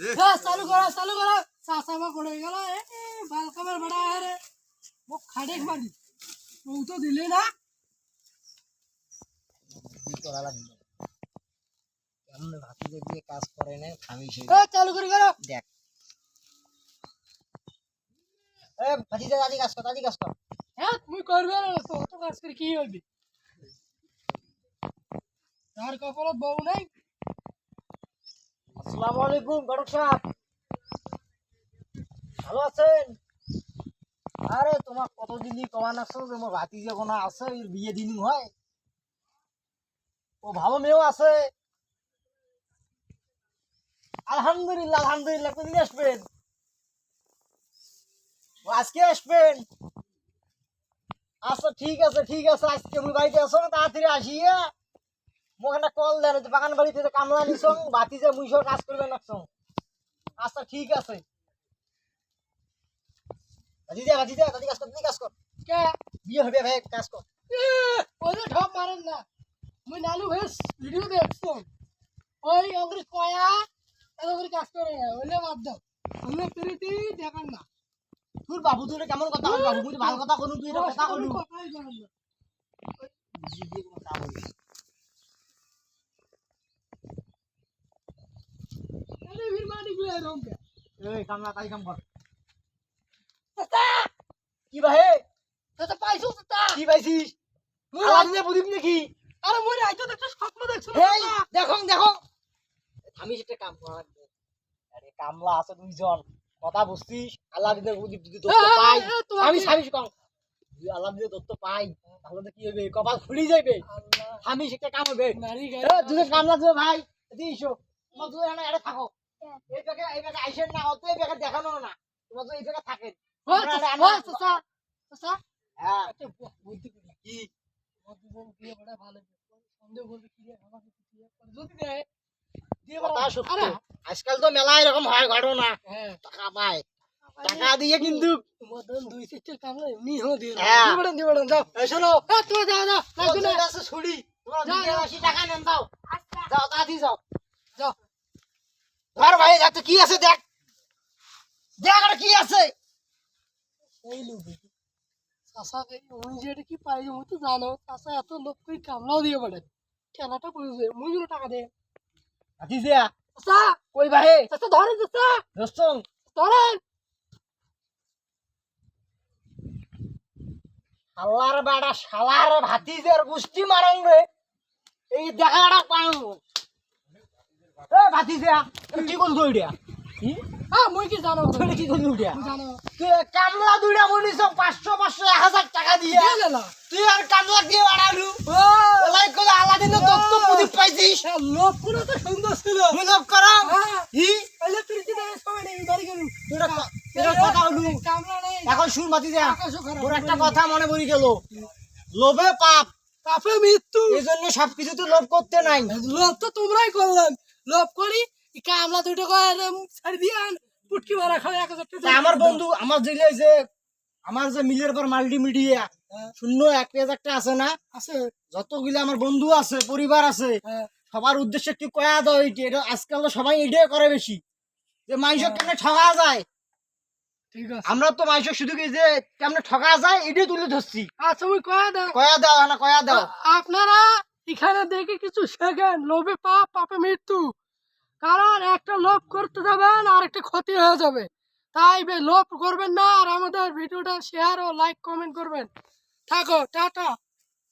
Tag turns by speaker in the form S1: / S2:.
S1: হ্যাঁ চালু করো চালু করো। চাষামা পড়ে গেল বাল কামার বড়া রে। ও খাড়ে মারি। ও তো দিলে না।
S2: কি করা লাগবে? কেমন ভাতিজে দিয়ে কাজ করে না আমি সেই।
S1: চালু করে করো।
S2: দেখ। ভাতিজা দাদি কাজ কর দাদি কাজ কর।
S1: হ্যাঁ তুমি করবে না তো কাজ করে কি হইবে তার কপালত বউ নাই।
S2: হয়? আলহামদুলিল্লাহ আলহামদুলিল্লাহ আসবেন? আজকে আসবেন? আচ্ছা ঠিক আছে ঠিক আছে, আজকে আমি বাড়িতে আসো, তাড়াতাড়ি আসিয়া একটা কল দেন যে বাগান বাড়িতে যে কামলা নিছং বাতি যে মুইস কাজ করবে নাকছং। আচ্ছা ঠিক আছে। বাজি দে বাজি দে দাদি কাজ কর কাজ কর।
S1: কে?
S2: বিয়ে হবে ভাই কাজ কর।
S1: ওদের ঢপ মারেন না। মুই নালু ভেস ভিডিও দেখছ ওই ওগুলি কয়া এত করে কাজ করে ওইলে বাদ দাও। ওইলে প্রীতি দেখান না।
S2: তোর বাবু তোর কেমন কথা বাবু মুই ভালো কথা কইলু তুই এটা কথা কইলু
S1: কথাই জানেন না
S2: বুঝি দিয়ে কোনো কাম হইবে না।
S1: আরে ভিড় কে
S2: এই কামলা তাই কাম কর। কি ভাই
S1: পাইছো
S2: কি পাইছিস?
S1: মুই
S2: আলাদ নাকি?
S1: আরে মুই রাইতো একটা স্বপ্ন দেখছ
S2: দেখো দেখো। আমি সেটা কাম করা। আরে কামলা আছে দুইজন। কথা বুঝছিস? আল্লাহ দিতে যদি দত্ত পাই। আমি স্বামী কম। যদি দত্ত পাই তাহলে কি হবে কপাল খুলি যাবে আমি সেটা কাম হবে। দুজন কামলা দিও ভাই দিছো তোমার দুজন এটা থাকো। এই ব্যাগে এই ব্যাগে আইসেন না অত এই ব্যাগে দেখানো না। তোমার তো এই ব্যাগে থাকেন। আমরা
S1: চাচা চাচা
S2: হ্যাঁ।
S1: একটা বুদ্ধি করি
S2: কি?
S1: আমার দুজন বিয়ে বড় ভালো। সন্দেহ করবে কি রে? আমাকে কি যদি দেয় দিয়ে
S2: কথা
S1: বড়
S2: সত্য।
S1: আরে।
S2: আজকাল তো মেলা এরকম হয় ঘটনা।
S1: হ্যাঁ।
S2: টাকা পায়। টাকা দিয়ে কিন্তু হ্যাঁ।
S1: দিবড়ন দিবড়ন যাও।
S2: টাকা নেন দাও যাও তাড়াতাড়ি যাও।
S1: যাও।
S2: ধর ভাই এত কি আছে দেখ? দেখ কি আছে।
S1: এই চাষাকে যেটা কি পাই মুই তো জানো চাষা এত লোক করে কামলাও দিয়ে পড়ে খেলাটা বুঝবে মুই গুলো টাকা দে।
S2: হাতিজিয়া
S1: চাষা
S2: কই ভাই?
S1: চাষা ধরে চাষা
S2: দোস্তং
S1: ধরেন!
S2: শালার বাড়া শালার ভাতিজের গোষ্ঠী মারং রে। এই দেখাটা পাও এ ভাতিজা কি করলি ওইটা
S1: কি? জানো?
S2: তুই কি করলি ওইটা
S1: জানো।
S2: তুই কামলা দুইটা বলিস পাঁচশো পাঁচশো এক হাজার টাকা দিয়ে।
S1: দিয়ে
S2: তুই আর কামলা দিয়ে বাড়ালু ওলাই করে আলাদিনের দত্ত প্রদীপ পাইছিস।
S1: লোক পুরো তো সুন্দর ছিল
S2: হিসাব করাম ই?
S1: তাহলে প্রীতি দেয় সময় নেই বাড়ি গেলু
S2: তোরা কথা হলু এখন শুন ভাতিজা তোর একটা কথা মনে পড়ি গেল। লোভে পাপ।
S1: কাপে মৃত্যু।
S2: এই জন্য সবকিছু তো লোভ করতে নাই।
S1: লোভ তো তোমরাই করলেন লোভ করি কামলা দুটো করে ছাড়ি দিয়ে আন পুটকি মারা খাও এক হাজার
S2: আমার বন্ধু আমার জেলে যে আমার যে মিলের পর মাল্টিমিডিয়া
S1: হ্যাঁ।
S2: শূন্য এক একটা আছে না?
S1: আছে।
S2: যতগুলো আমার বন্ধু আছে পরিবার আছে
S1: হ্যাঁ।
S2: সবার উদ্দেশ্যে একটু কয়া দাও এটা আজকাল তো সবাই এটাই করে বেশি। যে মানুষ কেমনে ঠকা যায়?
S1: ঠিক
S2: আমরা তো মানুষ শুধু কি যে কেমনে ঠকা যায় এটাই তুলে ধরছি।
S1: আচ্ছা কয়া দাও।
S2: কয়া দাও না কয়া দাও।
S1: আপনারা এখানে দেখে কিছু শেখেন। লোভে পাপ, পাপে মৃত্যু। কারণ একটা লোভ করতে যাবেন আর একটা ক্ষতি হয়ে যাবে। তাই লোভ করবেন না। আর আমাদের ভিডিওটা শেয়ার ও লাইক কমেন্ট করবেন। থাকো, টাটা।